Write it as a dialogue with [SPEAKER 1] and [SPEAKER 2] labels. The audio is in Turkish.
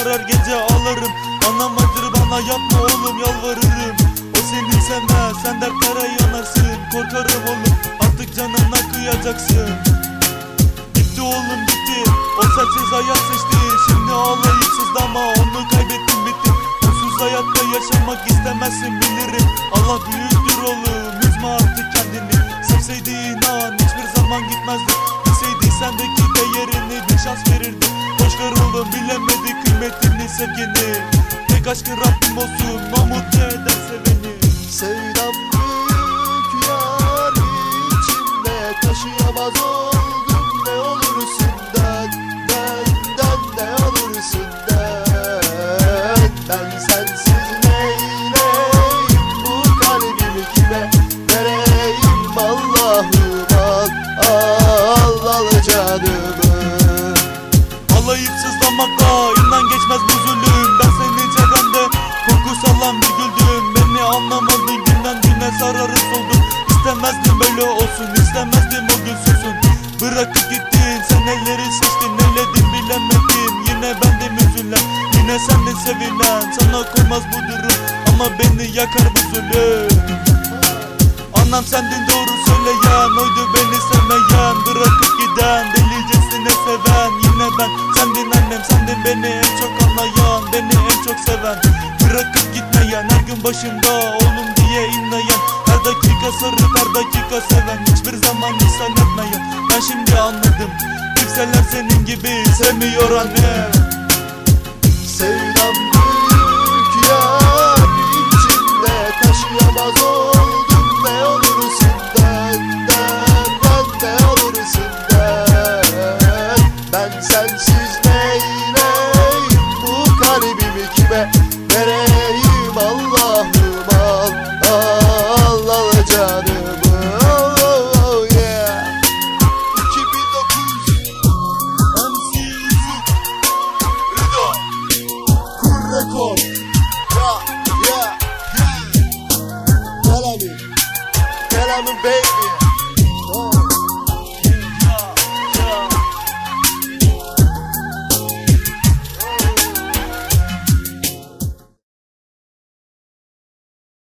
[SPEAKER 1] Her gece ağlarım. Anlamadır bana yapma oğlum yalvarırım. O seni sevmez sen dertlere yanarsın. Korkarım oğlum artık canına kıyacaksın. Gitti oğlum gitti. O sensiz hayat seçti. Şimdi ağlayıp sızlama onu kaybettim bitti Onsuz hayatta yaşamak istemezsin bilirim. Allah büyüktür oğlum Üzme artık kendini. Sevseydin an hiçbir zaman gitmezdi. Bilseydi sendeki değerini bir şans verirdi. Boşver oğlum bilemedi kıymetini sevgini Tek aşkın Rabbim olsun. Mutlu eder seveni Sızlamakla inan geçmez bu zulüm Ben seni çevremde koku salan bir güldüm. Beni anlamadın günden güne sararız oldum İstemezdim böyle olsun istemezdim o gün susun Bırakıp gittin sen elleri seçtin. Neyledin bilemedim. Yine bendim üzülen. Yine sendin sevilen. Sana koymaz bu durum. Ama beni yakar bu zulüm Anlam sendin doğru söyleyen beni en çok anlayan Beni en çok seven. Bırakıp gitmeyen Her gün başımda oğlum diye inleyen. Her dakika sarıp her dakika seven. Hiçbir zaman ishal etmeyen. Ben şimdi anladım. Kimseler senin gibi sevmiyor anne
[SPEAKER 2] Sevdam Yeah.